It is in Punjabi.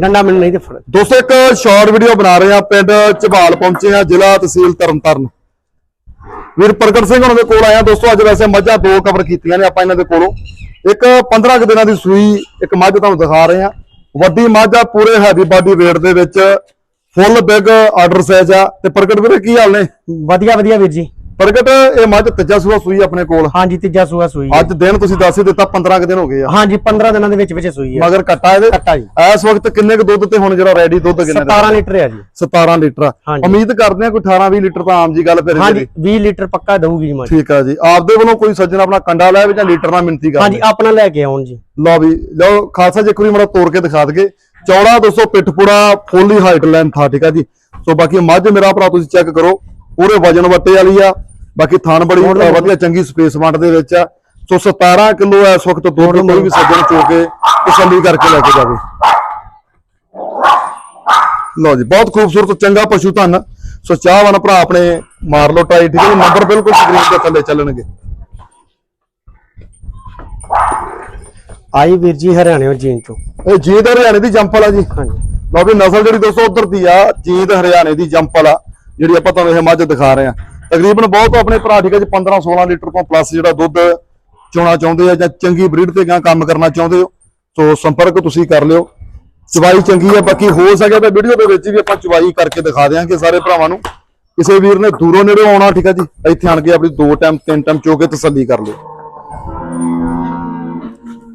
ਡੰਡਾ ਮੈਨੂੰ ਨਹੀਂ ਤੇ ਫੜ ਦੋਸਤੋ ਇੱਕ ਸ਼ਾਰਟ ਵੀਡੀਓ ਬਣਾ ਰਹੇ ਆ ਪਿੰਡ ਝਬਾਲ ਪਹੁੰਚੇ ਆ ਜ਼ਿਲ੍ਹਾ ਤਹਿਸੀਲ ਤਰਨਤਾਰਨ। ਵੀਰ ਪ੍ਰਗਟ ਸਿੰਘ ਉਹਨਾਂ ਦੇ ਕੋਲ ਆਇਆ। ਦੋਸਤੋ ਅੱਜ ਵੈਸੇ ਮੱਝਾਂ ਦੋ ਕਵਰ ਕੀਤੀਆਂ ਨੇ ਆਪਾਂ ਇਹਨਾਂ ਦੇ ਕੋਲੋਂ। ਇੱਕ 15 ਕੁ ਦਿਨਾਂ ਦੀ ਸੂਈ ਇੱਕ ਮੱਝ ਤੁਹਾਨੂੰ ਦਿਖਾ ਰਹੇ ਆ ਵੱਡੀ ਮੱਝ ਆ ਪੂਰੇ ਹੈਵੀ ਬਾਡੀ weight ਦੇ ਵਿੱਚ। ਫੁੱਲ ਬਿਗ ਆਰਡਰ ਸਾਈਜ਼ ਆ। ਤੇ ਪ੍ਰਗਟ ਵੀਰੇ ਕੀ ਹਾਲ ਨੇ? ਵਧੀਆ ਵਧੀਆ ਵੀਰ ਜੀ। ਪ੍ਰਗਟ ਇਹ ਮੱਝ ਤੀਜਾ ਸੂਆ ਸੂਈ ਆਪਣੇ ਕੋਲ। ਹਾਂਜੀ ਤੀਜਾ ਸੂਆ ਸੂਈ ਹੈ। ਅੱਜ ਦਿਨ ਤੁਸੀਂ ਦੱਸ ਹੀ ਦਿੱਤਾ 15 ਕੁ ਦਿਨ ਹੋ ਗਏ ਆ। ਹਾਂਜੀ 15 ਦਿਨਾਂ ਦੇ ਵਿੱਚ ਵਿੱਚ ਸੂਈ ਹੈ ਮਗਰ ਕੱਟਾ ਇਹਦੇ। ਕੱਟਾ ਜੀ। ਇਸ ਵਕਤ ਕਿੰਨੇ ਕੁ ਦੁੱਧ ਤੇ ਹੁਣ ਜਿਹੜਾ ਰੈਡੀ ਦੁੱਧ ਕਿੰਨੇ ਦਾ? 17 ਲੀਟਰ ਹੈ ਜੀ। 17 ਲੀਟਰ ਆ। ਹਾਂਜੀ। ਉਮੀਦ ਕਰਦੇ ਆ ਕੋਈ 18 20 ਲੀਟਰ ਤਾਂ ਆਮ ਜੀ ਗੱਲ ਫਿਰ। ਹਾਂਜੀ 20 ਲੀਟਰ ਪੱਕਾ ਦਊਗੀ ਜੀ ਮਾਂ ਠੀਕ ਆ ਜੀ। ਆਪਦੇ ਵੱਲੋਂ ਕੋਈ ਸੱਜਣ ਆਪਣਾ ਕੰਡਾ ਲੈ ਵੀ ਜਾਂ ਲੀਟਰ ਨਾਲ ਮਿੰਤੀ ਕਰ ਹਾਂਜੀ ਆਪਣਾ ਲੈ ਕੇ ਆਉਣ ਜੀ। ਲਓ ਵੀ ਲਓ ਖਾਲਸਾ ਜੀ ਇੱਕ ਵਾਰੀ ਮੜਾ ਤੋੜ ਕੇ ਦਿਖਾ ਦਗੇ ਚੌੜਾ ਦੋਸਤੋ ਪਿੱਠਪੂੜਾ ਫੁੱਲੀ ਹਾਈਟ ਲੈਂਥ ਆ ਠੀਕ ਆ ਜੀ। ਸੋ ਬਾਕੀ ਮੱਝ ਮੇਰਾ ਭਰਾ ਤੁਸੀਂ ਚੈੱਕ ਕਰੋ। ਪੂਰੇ ਵਜਨ ਵੱਟੇ ਵਾਲੀ ਆ। ਬਾਕੀ ਥਾਨ ਬੜੀ ਵਧੀਆ ਚੰਗੀ ਸਪੇਸ ਵੰਡ ਦੇ ਵਿੱਚ ਆ। ਸੋ 17 ਕਿਲੋ ਇਸ ਵਕਤ ਦੁੱਧ ਕੋਈ ਵੀ ਸੱਜਣ ਚੋ ਕੇ ਤਸੱਲੀ ਕਰਕੇ ਲੈ ਕੇ ਜਾਵੇ। ਲਓ ਜੀ ਬਹੁਤ ਖੂਬਸੂਰਤ ਚੰਗਾ ਪਸ਼ੂ ਧਨ। ਸੋ ਚਾਹਵਾਨ ਭਰਾ ਆਪਣੇ ਮਾਰ ਲਓ ਟਰਾਈ ਠੀਕ ਹੈ ਨੰਬਰ ਬਿਲਕੁਲ ਸਕਰੀਨ ਤੇ ਥੱਲੇ ਚੱਲਣਗੇ। ਆਈ ਵੀਰ ਜੀ ਹਰਿਆਣੇ ਜੀਨ ਤੋਂ। ਇਹ ਜੀਤ ਹਰਿਆਣੇ ਦੀ ਜੰਪਲ ਆ ਜੀ। ਹਾਂਜੀ। ਲਓ ਵੀ ਨਸਲ ਜਿਹੜੀ ਦੋਸਤੋ ਉਧਰ ਦੀ ਆ ਜੀਤ ਹਰਿਆਣੇ ਦੀ ਜੰਪਲ ਆ ਜਿਹੜੀ ਆਪਾਂ ਤੁਹਾਨੂੰ ਇਹ ਮੱਝ ਦਿਖਾ ਰਹੇ ਆ ਤਕਰੀਬਨ ਬਹੁਤ ਆਪਣੇ ਭਰਾ ਠੀਕ ਹੈ ਜੀ 15 16 ਲੀਟਰ ਤੋਂ ਪਲੱਸ ਜਿਹੜਾ ਦੁੱਧ ਚੋਣਾ ਚਾਹੁੰਦੇ ਆ ਜਾਂ ਚੰਗੀ ਬਰੀਡ ਤੇ ਗਾਂ ਕੰਮ ਕਰਨਾ ਚਾਹੁੰਦੇ ਹੋ, ਸੋ ਸੰਪਰਕ ਤੁਸੀਂ ਕਰ ਲਿਓ। ਚਵਾਈ ਚੰਗੀ ਹੈ ਬਾਕੀ ਹੋ ਸਕਿਆ ਤਾਂ ਵੀਡੀਓ ਦੇ ਵਿੱਚ ਵੀ ਆਪਾਂ ਚਵਾਈ ਕਰਕੇ ਦਿਖਾ ਦਿਆਂਗੇ ਸਾਰੇ ਭਰਾਵਾਂ ਨੂੰ। ਕਿਸੇ ਵੀਰ ਨੇ ਦੂਰੋਂ ਨੇੜੇ ਆਉਣਾ ਠੀਕ ਹੈ ਜੀ, ਇੱਥੇ ਆਣ ਕੇ ਆਪਣੀ ਦੋ ਟਾਈਮ, ਤਿੰਨ ਟਾਈਮ ਚੋ ਕੇ ਤਸੱਲੀ ਕਰ ਲਿਓ।